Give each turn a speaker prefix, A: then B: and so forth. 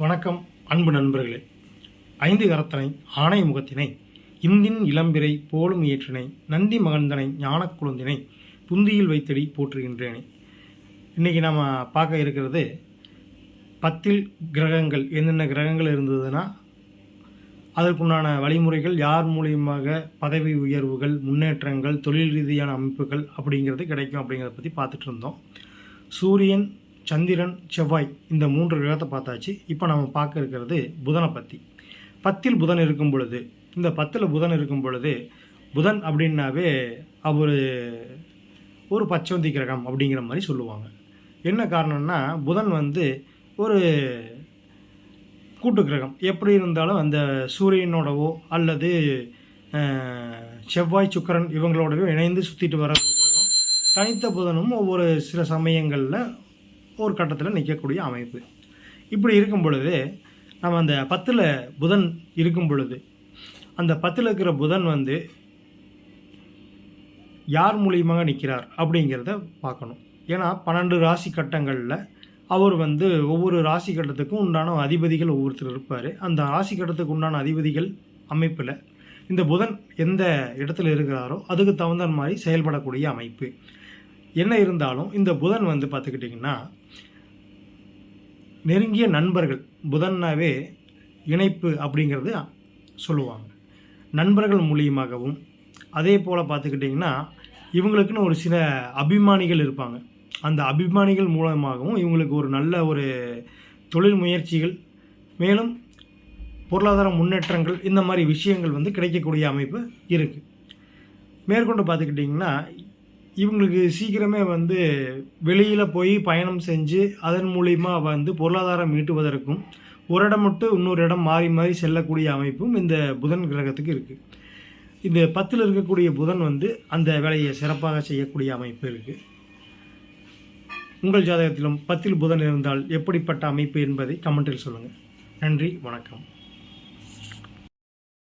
A: வணக்கம் அன்பு நண்பர்களே. ஐந்து கரத்தனை ஆணை முகத்தினை இந்தின் இளம்பிறை போலும் ஏற்றினை நந்தி மகந்தனை ஞான குழந்தினை புந்தியில் வைத்தடி போற்றுகின்றேனே. இன்றைக்கி நம்ம பார்க்க இருக்கிறது பத்தில் கிரகங்கள் என்னென்ன கிரகங்கள் இருந்ததுன்னா அதற்குண்டான வழிமுறைகள் யார் மூலியமாக பதவி உயர்வுகள் முன்னேற்றங்கள் தொழில் ரீதியான அமைப்புகள் அப்படிங்கிறது கிடைக்கும் அப்படிங்கிறத பற்றி பார்த்துட்டு இருந்தோம். சூரியன் சந்திரன் செவ்வாய் இந்த மூன்று கிரகத்தை பார்த்தாச்சு. இப்போ நம்ம பார்க்க இருக்கிறது புதனை பற்றி பத்தில் புதன் இருக்கும் பொழுது இந்த பத்தில் புதன் இருக்கும் பொழுது புதன் அப்படின்னாவே அவர் ஒரு பச்சவந்தி கிரகம் அப்படிங்கிற மாதிரி சொல்லுவாங்க. என்ன காரணம்னா புதன் வந்து ஒரு கூட்டு கிரகம். எப்படி இருந்தாலும் அந்த சூரியனோடவோ அல்லது செவ்வாய் சுக்கரன் இவங்களோடவோ இணைந்து சுற்றிட்டு வர கிரகம். தனித்த புதனும் ஒவ்வொரு சில சமயங்களில் ஒரு கட்டத்தில் நிற்கக்கூடிய அமைப்பு. இப்படி இருக்கும் பொழுது நம்ம அந்த பத்தில் புதன் இருக்கும் பொழுது அந்த பத்தில் இருக்கிற புதன் வந்து யார் மூலியமாக நிற்கிறார் அப்படிங்கிறத பார்க்கணும். ஏன்னா பன்னெண்டு ராசி கட்டங்களில் அவர் வந்து ஒவ்வொரு ராசி கட்டத்துக்கும் உண்டான அதிபதிகள் ஒவ்வொருத்தர் இருப்பார். அந்த ராசி கட்டத்துக்கு உண்டான அதிபதிகள் அமைப்பில் இந்த புதன் எந்த இடத்துல இருக்கிறாரோ அதுக்கு தகுந்த மாதிரி செயல்படக்கூடிய அமைப்பு. என்ன இருந்தாலும் இந்த புதன் வந்து பார்த்துக்கிட்டிங்கன்னா நெருங்கிய நண்பர்கள் புதன்னாவே இணைப்பு அப்படிங்கிறது சொல்லுவாங்க. நண்பர்கள் மூலியமாகவும் அதே போல் பார்த்துக்கிட்டிங்கன்னா இவங்களுக்குன்னு ஒரு சில அபிமானிகள் இருப்பாங்க. அந்த அபிமானிகள் மூலமாகவும் இவங்களுக்கு ஒரு நல்ல ஒரு தொழில் முயற்சிகள் மேலும் பொருளாதார முன்னேற்றங்கள் இந்த மாதிரி விஷயங்கள் வந்து கிடைக்கக்கூடிய அமைப்பு இருக்குது மேற்கொண்டு பார்த்துக்கிட்டிங்கன்னா இவங்களுக்கு சீக்கிரமே வந்து வெளியில் போய் பயணம் செஞ்சு அதன் மூலிமா வந்து பொருளாதாரம் ஈட்டுவதற்கும் ஒரு இடம் மட்டும் இன்னொரு இடம் மாறி மாறி செல்லக்கூடிய அமைப்பும் இந்த புதன் கிரகத்துக்கு இருக்குது இந்த பத்தில் இருக்கக்கூடிய புதன் வந்து அந்த வேலையை சிறப்பாக செய்யக்கூடிய அமைப்பு இருக்குது உங்கள் ஜாதகத்திலும் பத்தில் புதன் இருந்தால் எப்படிப்பட்ட அமைப்பு என்பதை கமெண்டில் சொல்லுங்கள் நன்றி வணக்கம்.